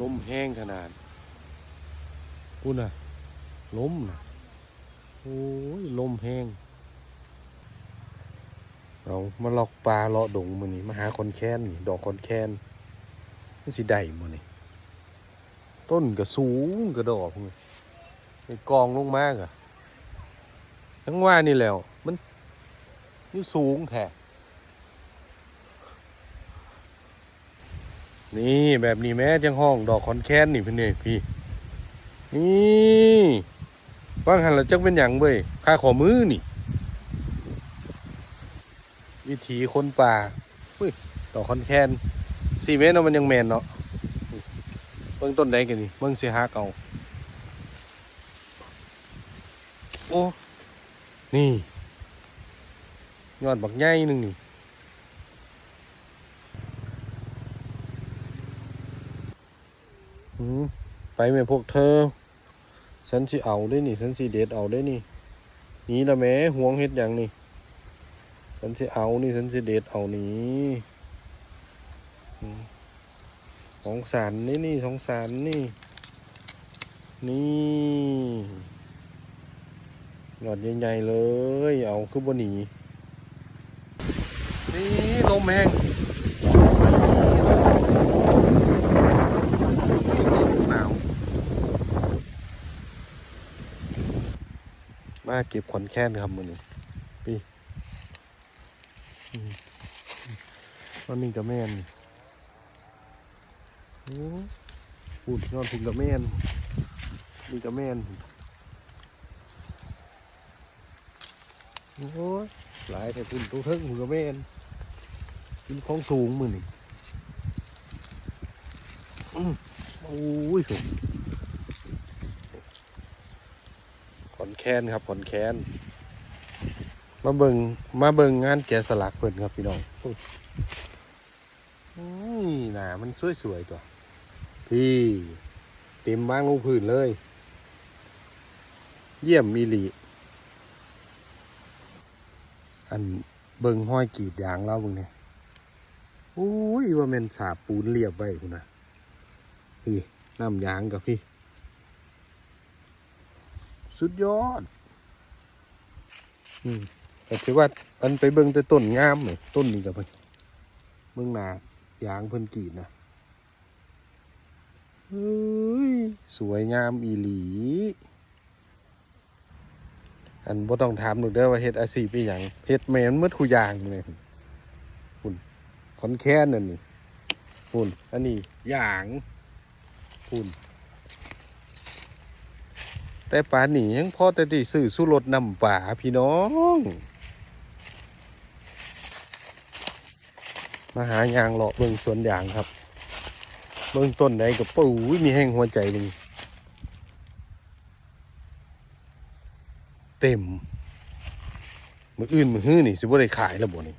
ลมแห้งขนาดพูดนะลมนะโอ้ยลมแห้งเอามาลอกปลาเลาะดงมือนี่มาหาคอนแคนนี่ดอกคอนแคนมันสิได้มือนี่ต้นก็สูงกระดอกนี่ไปกองลงมากอะทั้งว่านี่แล้ว มันนี่สูงแท้ นี่แบบนี้แม้จังห้องดอกคอนแคนนี่พี่นเอกพี่ นี่ว่างหันแล้วจักเป็นอย่างเว้ยค่าขอมือนี่ วิถีคนป่าเฮ้ยดอกคอนแคนสี่เมตรเนาะมันยังแมนเนาะเบิ่งต้นใดงกันนี่เบิ่งเสิฮักเอาโอ้ นี่ ยอดบักใหญ่หนึ่งนี่ อืม ไปไหมพวกเธอ ฉันสิเอาได้นี่ ฉันสิเด็ดเอาได้นี่ นี่ละแม่ห่วงเฮ็ดอย่างนี่ ฉันสิเอานี่ ฉันสิเด็ดเอานี่สองสารนี่นี่สองสารนี่ นี่หยอดใหญ่ๆเลย เอาคือบนหนีนี่ลมแห้ง หนาว มาเก็บขอนแค้นครับมือนี้พี่อืมตอนนี้กระแม่นนี่โอ้พูดนอนถึงกระแม่นนี่กระแม่นโอ้ยหลายแต่พุ่นตู้เทิงหุ่นกระแม่นกินของสูงมือนี่อืมโอ้ยสุดข อนแค้นครับขอนแค้น มาเบิงมาเบิงงานแกะสลักเพิ่นครับพี่น้องอุ้อหนามันสวยๆตัว พี่เต็มบ้างลูกพื้นเลย เยี่ยมมีหลีอันเบิงห้อยกีดยางแล้วบิงเนี่ยอุ้ยว่าแมันสาปูนเรียบไว้คุณนะพี่น้ำยางกับพี่ สุดยอด อืมแต่ถือว่าอันไปเบิ่งแต่ต้นงามเลยต้นนี้กับเพิ่นเบิ่งหนายางเพิ่นกรีดนะเฮ้ยสวยงามอีหลี อันบ่ต้องถามหนูเด้อว่าเฮ็ดอาชีพอีหยังเฮ็ดแม่นหมดคู่ยางเลยคุณขอนแค้นนั่นนี่คุณอันนี้ยางพุ่น แต่ป่านนี้ยังพอแต่ไดีซื้อสู้รถนำป่าพี่น้อง มาหายางเลาะเบิ่งสวนยางครับ เบิ่งต้นใดกับปูยมีแห้งหัวใจนึ่เต็มมืออื่นมือฮื้อนี่สิบ่ได้ขายแล้วบ่นี่